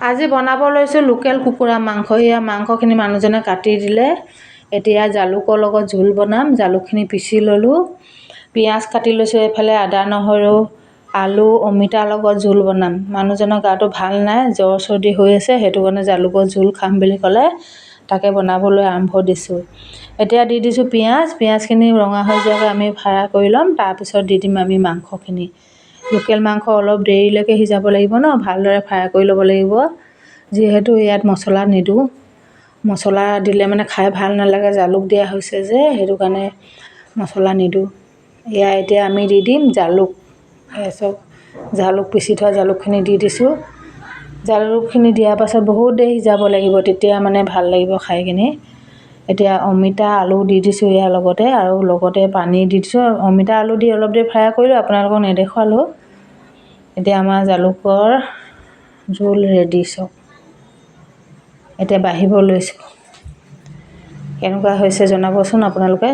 আজি বনাব লৈছোঁ লোকেল কুকুৰা মাংস। সেয়া মাংসখিনি মানুহজনে কাটি দিলে। এতিয়া জালুকৰ লগত জোল বনাম। জালুকখিনি পিচি ল'লোঁ। পিঁয়াজ কাটি লৈছোঁ। এইফালে আদা, নহৰু, আলু, অমিতাৰ লগত জোল বনাম। মানুহজনৰ গাটো ভালো নাই, জ্বৰ চৰ্দি হৈ আছে। সেইটো কাৰণে জালুকৰ জোল খাম বুলি ক'লে তাকে বনাবলৈ আৰম্ভ দিছোঁ। এতিয়া দি দিছোঁ পিঁয়াজ। পিঁয়াজখিনি ৰঙা হৈ যোৱাকৈ আমি ফ্ৰাই কৰি ল'ম। তাৰপিছত দি দিম আমি মাংসখিনি। লোকেল মাংস অলপ দেৰিলৈকে সিজাব লাগিব ন ভালদৰে ফ্ৰাই কৰি ল'ব লাগিব। যিহেতু ইয়াত মছলা নিদিওঁ। মছলা দিলে মানে খাই ভাল নালাগে জালুক দিয়া হৈছে যে সেইটো কাৰণে মছলা নিদিওঁ। এয়া এতিয়া আমি দি দিম জালুক। চাওক জালুক পিচি থোৱা জালুকখিনি দি দিছোঁ। জালুকখিনি দিয়াৰ পাছত বহুত দেৰি সিজাব লাগিব তেতিয়া মানে ভাল লাগিব খাই কিনি। এতিয়া অমিতা আলু দি দিছোঁ ইয়াৰ লগতে আৰু লগতে পানী দি দিছোঁ। অমিতা আলু দি অলপ দেৰি ফ্ৰাই কৰিলোঁ আপোনালোকক নেদেখুৱালোঁ। এতিয়া আমাৰ জালুকৰ জোল ৰেডি চাওক এতিয়া বাঢ়িব লৈছোঁ। কেনেকুৱা হৈছে জনাবচোন আপোনালোকে।